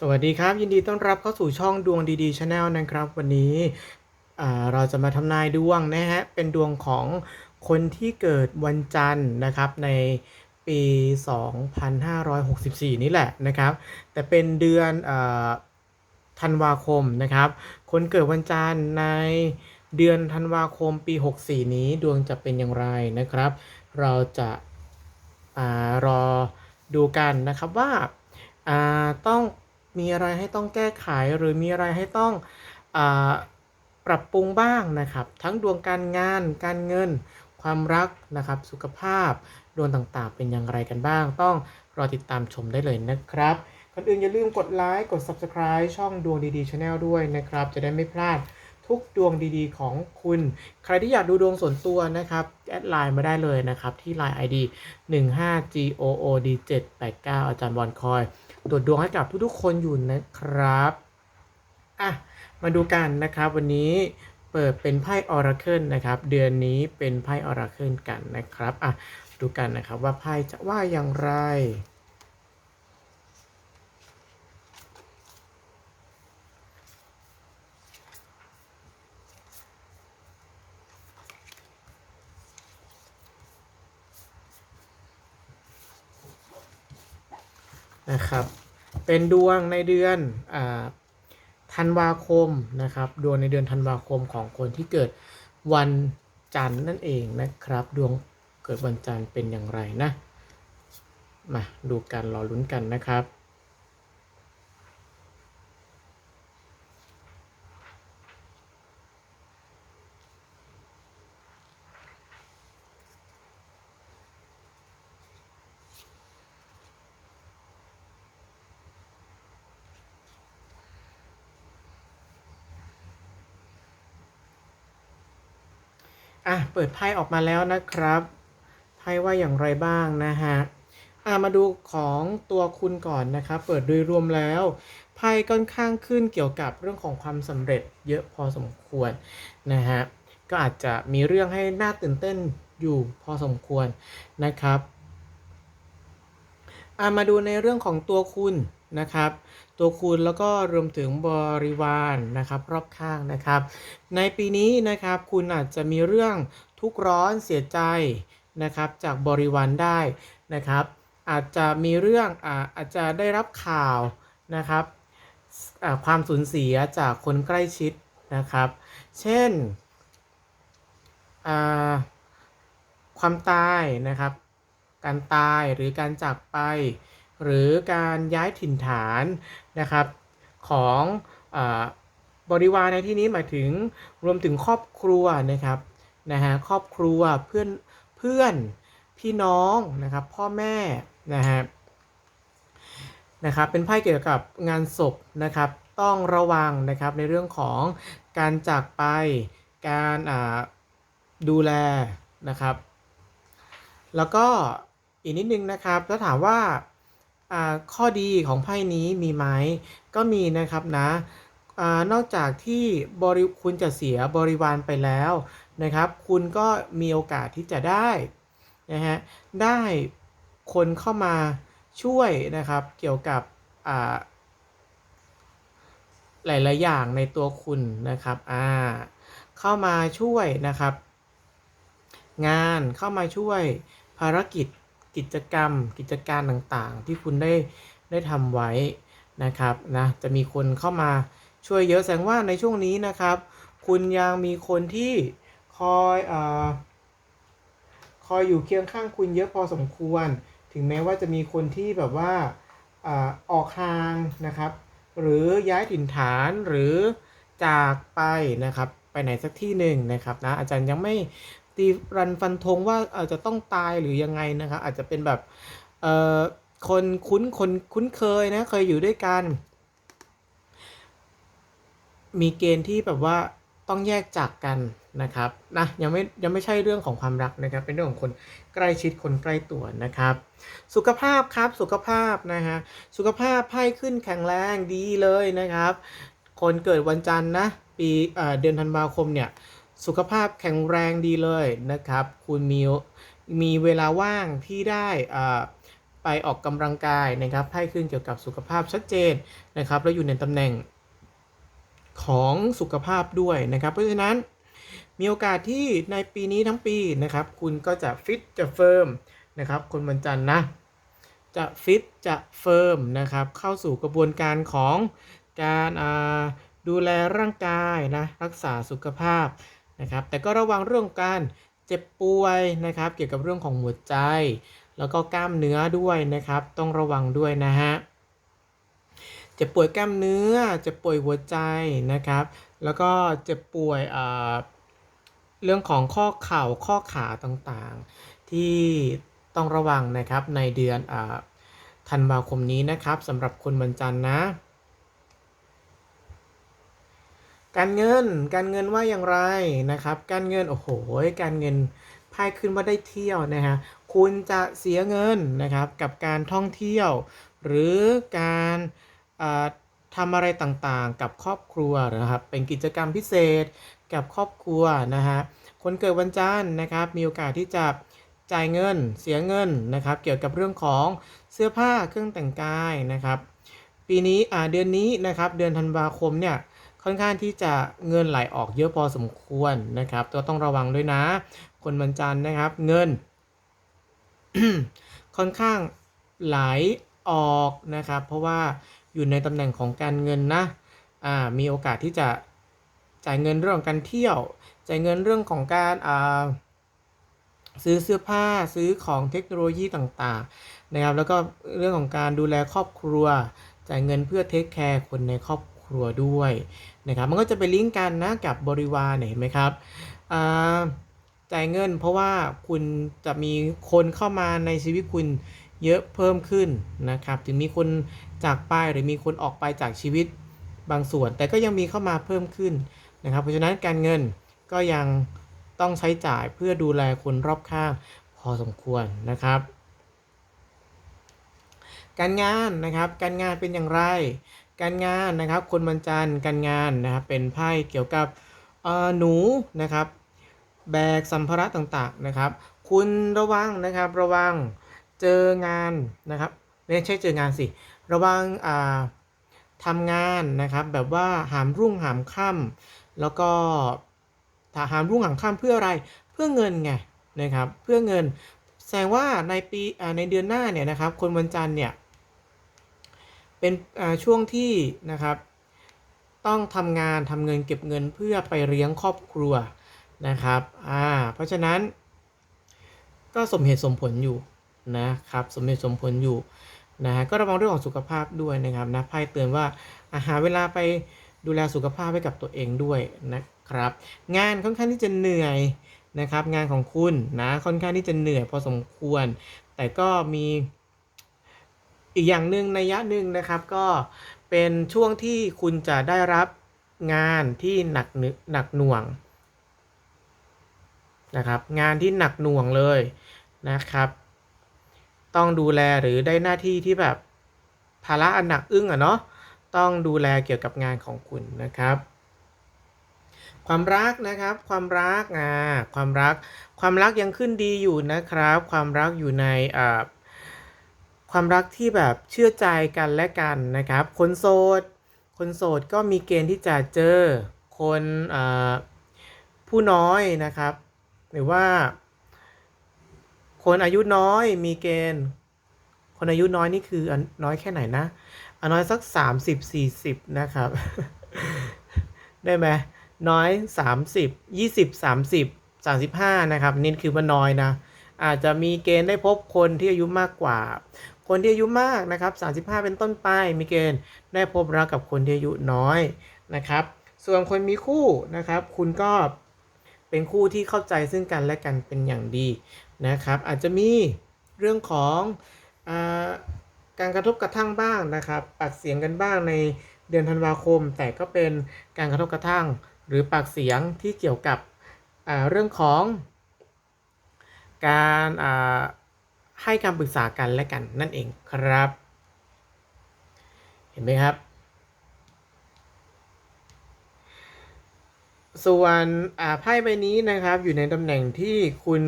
สวัสดีครับ ยินดีต้อนรับเข้าสู่ช่องดวงดีๆชาแนลนะครับ วันนี้เราจะมาทำนายดวงนะฮะเป็นดวงของคนที่เกิดวันจันทร์นะครับในปี 2564 นี่แหละนะครับ แต่เป็นเดือนอธันวาคมนะครับ คนเกิดวันจันทร์ในเดือนธันวาคมปี 64 นี้ดวงจะเป็นอย่างไรนะครับ เราจะอารอดูกันนะครับว่าอ่าต้อง มีอะไรให้ต้องแก้ไขหรือมีอะไรให้ต้องอปรับปรุงบ้างนะครับ ทั้งดวงการงาน การเงิน ความรักนะครับ สุขภาพ ดวงต่างๆ เป็นอย่างไรกันบ้าง ต้องรอติดตามชมได้เลยนะครับก่อนอื่นอย่าลืมกดไลค์กด Subscribe ช่องดวงดีๆ Channel ด้วยนะครับ จะได้ไม่พลาดทุกดวงดีๆ ของคุณ ใครที่อยากดูดวงส่วนตัวนะครับ แอดไลน์มาได้เลยนะครับ ที่ Line ID 15 GOOD 789อาจารย์บอลคอย ตรวจดวงให้กับทุกๆคนอยู่นะครับอะมาดูกันนะครับ วันนี้เปิดเป็นไพ่ออราเคิลนะครับ เดือนนี้เป็นไพ่ออราเคิลกันนะครับอะดูกันนะครับว่าไพ่จะว่าอย่างไร นะครับ เป็นดวงในเดือนอธันวาคมนะครับ ดวงในเดือนธันวาคมของคนที่เกิดวันจันทร์นั่นเองนะครับ ดวงเกิดวันจันทร์เป็นอย่างไรนะ มาดูกันรอลุ้นกันนะครับ อะเปิดไพ่ออกมาแล้วนะครับไพ่ว่าอย่างไรบ้างนะฮะอะมาดูของตัวคุณก่อนนะครับ เปิดโดยรวมแล้วไพ่ค่อนข้างขึ้นเกี่ยวกับเรื่องของความสำเร็จเยอะพอสมควรนะฮะก็อาจจะมีเรื่องให้น่าตื่นเต้นอยู่พอสมควรนะครับอะมาดูในเรื่องของตัวคุณนะครับ ตัวคุณแล้วก็รวมถึงบริวารนะครับรอบข้างนะครับ ในปีนี้นะครับคุณอาจจะมีเรื่องทุกข์ร้อนเสียใจนะครับจากบริวารได้นะครับ อาจจะมีเรื่องอาอาจจะได้รับข่าวนะครับความสูญเสียจากคนใกล้ชิดนะครับ เช่นความตายนะครับ การตายหรือการจากไป หรือการย้ายถิ่นฐานนะครับของอบริวารในที่นี้หมายถึงรวมถึงครอบครัวนะครับนะฮะครอบครัวเพื่อนเพื่อนพี่น้องนะครับพ่อแม่นะฮะนะครับเป็นไพ่เกี่ยวกับงานศพนะครับต้องระวังนะครับในเรื่องของการจากไปการดูแลนะครับ แล้วก็อีกนิดนึงนะครับถ้าถามว่า ข้อดีของไพ่นี้มีไหมก็มีนะครับนะอนอกจากที่บริคุณจะเสียบริวารไปแล้วนะครับ คุณก็มีโอกาสที่จะได้นะฮะได้คนเข้ามาช่วยนะครับ เกี่ยวกับหลาย ๆ อย่างในตัวคุณนะครับอ่าเข้ามาช่วยนะครับ งานเข้ามาช่วยภารกิจ กิจกรรม กิจการต่างๆ ที่คุณได้ได้ทำไว้นะครับนะจะมีคนเข้ามาช่วยเยอะแสดงว่าในช่วงนี้นะครับ คุณยังมีคนที่คอยเออคอยอยู่เคียงข้างคุณเยอะพอสมควร ถึงแม้ว่าจะมีคนที่แบบว่าอออกห่างนะครับ หรือย้ายถิ่นฐานหรือจากไปนะครับไปไหนสักที่หนึ่งนะครับนะอาจารย์ยังไม่ ตีรันฟันธงว่าอาจจะต้องตายหรือยังไงนะครับอาจจะเป็นแบบเอ่อคนคุ้นคนคุ้นเคยนะเคยอยู่ด้วยกัน มีเกณฑ์ที่แบบว่าต้องแยกจากกันนะครับนะยังไม่ยังไม่ใช่เรื่องของความรักนะครับ เป็นเรื่องของคนใกล้ชิดคนใกล้ตัวนะครับ สุขภาพครับสุขภาพนะฮะสุขภาพไพ่ขึ้นแข็งแรงดีเลยนะครับ คนเกิดวันจันทร์นะปีเอ่อเดือนธันวาคมเนี่ย สุขภาพแข็งแรงดีเลยนะครับ คุณมีมีเวลาว่างที่ได้อ่าไปออกกำลังกายนะครับไพ่ขึ้นเกี่ยวกับสุขภาพชัดเจนนะครับ แล้วอยู่ในตำแหน่งของสุขภาพด้วยนะครับ เพราะฉะนั้นมีโอกาสที่ในปีนี้ทั้งปีนะครับ คุณก็จะฟิตจะเฟิร์มนะครับ คนวันจันทร์นะ จะฟิตจะเฟิร์มนะครับ เข้าสู่กระบวนการของการอ่าดูแลร่างกายนะรักษาสุขภาพ นะครับ แต่ก็ระวังเรื่องการเจ็บป่วยนะครับ เกี่ยวกับเรื่องของหัวใจ แล้วก็กล้ามเนื้อด้วยนะครับ ต้องระวังด้วยนะฮะเจ็บป่วยกล้ามเนื้อเจ็บป่วยหัวใจนะครับ แล้วก็เจ็บป่วยเรื่องของข้อเข่าข้อขาต่างๆ ที่ต้องระวังนะครับในเดือนอธันวาคมนี้นะครับสำหรับคนวันจันทร์นะ การเงิน การเงินว่าอย่างไรนะครับ การเงิน โอ้โห การเงินไพ่ขึ้นว่าได้เที่ยวนะฮะ คุณจะเสียเงินนะครับกับการท่องเที่ยว หรือการอ่าทำอะไรต่างๆ กับครอบครัวนะครับ เป็นกิจกรรมพิเศษกับครอบครัวนะฮะ คนเกิดวันจันทร์นะครับ มีโอกาสที่จะจ่ายเงิน เสียเงินนะครับ เกี่ยวกับเรื่องของเสื้อผ้าเครื่องแต่งกายนะครับ ปีนี้เดือนนี้นะครับ เดือนธันวาคมเนี่ย ค่อนข้างที่จะเงินไหลออกเยอะพอสมควรนะครับก็ต้องระวังด้วยนะ คนวันจันทร์นะครับเงิน ค่อนข้างไหลออกนะครับ เพราะว่าอยู่ในตำแหน่งของการเงินนะอ่ามีโอกาสที่จะจ่ายเงินเรื่องของการเที่ยว จ่ายเงินเรื่องของการอ่าซื้อเสื้อผ้าซื้อของเทคโนโลยีต่างๆนะครับแล้วก็เรื่องของการดูแลครอบครัว จ่ายเงินเพื่อเทคแคร์คนในครอบครัว ครัวด้วยนะครับ มันก็จะไปลิงก์กันนะกับบริวารเห็นไหมครับจ่ายเงินเพราะว่าคุณจะมีคนเข้ามาในชีวิตคุณเยอะเพิ่มขึ้นนะครับ ถึงมีคนจากไปหรือมีคนออกไปจากชีวิตบางส่วน แต่ก็ยังมีเข้ามาเพิ่มขึ้นนะครับ เพราะฉะนั้นการเงินก็ยังต้องใช้จ่ายเพื่อดูแลคนรอบข้างพอสมควรนะครับ การงานนะครับ การงานเป็นอย่างไร การงานนะครับคนวันจันทร์การงานนะครับเป็นไพ่เกี่ยวกับหนูนะครับแบกสัมภาระต่างๆนะครับ คุณระวังนะครับระวังเจองานนะครับไม่ใช่เจองานสิ ระวังอ่าทำงานนะครับแบบว่าหามรุ่งหามค่ำแล้วก็ถ้าหามรุ่งหามค่ำเพื่ออะไรเพื่อเงินไงนะครับเพื่อเงินแสดงว่าในปีในเดือนหน้าเนี่ยนะครับคนวันจันทร์เนี่ย เป็นช่วงที่นะครับต้องทำงานทำเงินเก็บเงินเพื่อไปเลี้ยงครอบครัวนะครับอ่าเพราะฉะนั้น ก็สมเหตุสมผลอยู่นะครับสมเหตุสมผลอยู่นะฮะก็ระวังเรื่องของสุขภาพด้วยนะครับนะไพ่เตือนว่าอาหาเวลาไปดูแลสุขภาพให้กับตัวเองด้วยนะครับ งานค่อนข้างที่จะเหนื่อยนะครับ งานของคุณนะค่อนข้างที่จะเหนื่อยพอสมควร แต่ก็มี อีกอย่างหนึ่งในยะหนึ่งนะครับก็เป็นช่วงที่คุณจะได้รับงานที่หนักหนักหน่วงนะครับงานที่หนักหน่วงเลยนะครับ ต้องดูแลหรือได้หน้าที่ที่แบบภาระอันหนักอึ้งอะเนาะต้องดูแลเกี่ยวกับงานของคุณนะครับ ความรักนะครับความรักอ่าความรักความรักยังขึ้นดีอยู่นะครับ ความรักอยู่ในอ่า ความรักที่แบบเชื่อใจกันและกันนะครับ คนโสด คนโสดก็มีเกณฑ์ที่จะเจอคนอผู้น้อยนะครับ หรือว่า คนอายุน้อยมีเกณฑ์ คนอายุน้อยนี่คืออันน้อยแค่ไหนนะอันน้อยสักสามสิบสี่สิบนะครับ ได้ไหมน้อยสามสิบยี่สิบสามสิบสามสิบห้านะครับนี่คือว่าน้อยนะ อาจจะมีเกณฑ์ได้พบคนที่อายุมากกว่า คนที่อายุมากนะครับสามสิบห้าเป็นต้นไปมีเกณฑ์ได้พบรักกับคนที่อายุน้อยนะครับ ส่วนคนมีคู่นะครับ คุณก็เป็นคู่ที่เข้าใจซึ่งกันและกันเป็นอย่างดีนะครับ อาจจะมีเรื่องของอการกระทบกระทั่งบ้างนะครับ ปากเสียงกันบ้างในเดือนธันวาคม แต่ก็เป็นการกระทบกระทั่ง หรือปากเสียงที่เกี่ยวกับเรื่องของการ ให้คำปรึกษากันและกันนั่นเองครับ เห็นไหมครับ ส่วนไพ่ใบนี้นะครับอยู่ในตำแหน่งที่คุณ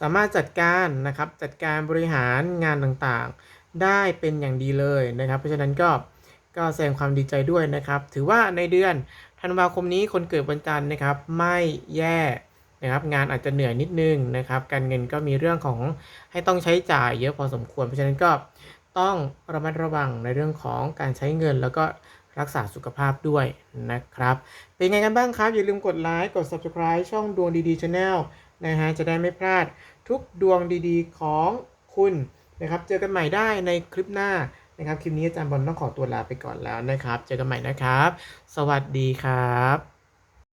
สามารถจัดการนะครับจัดการบริหารงานต่างๆ ได้เป็นอย่างดีเลยนะครับ เพราะฉะนั้นก็ก็แสดงความดีใจด้วยนะครับ ถือว่าในเดือนธันวาคมนี้คนเกิดวันจันทร์นะครับ ไม่แย่ นะครับงานอาจจะเหนื่อยนิดนึงนะครับ การเงินก็มีเรื่องของให้ต้องใช้จ่ายเยอะพอสมควร เพราะฉะนั้นก็ต้องระมัดระวังในเรื่องของการใช้เงินแล้วก็รักษาสุขภาพด้วยนะครับ เป็นไงกันบ้างครับ อย่าลืมกดไลค์กด subscribe ช่องดวงดีๆ Channel นะฮะจะได้ไม่พลาดทุกดวงดีๆของคุณนะครับ เจอกันใหม่ได้ในคลิปหน้านะครับ คลิปนี้อาจารย์บอลต้องขอตัวลาไปก่อนแล้วนะครับ เจอกันใหม่นะครับ สวัสดีครับ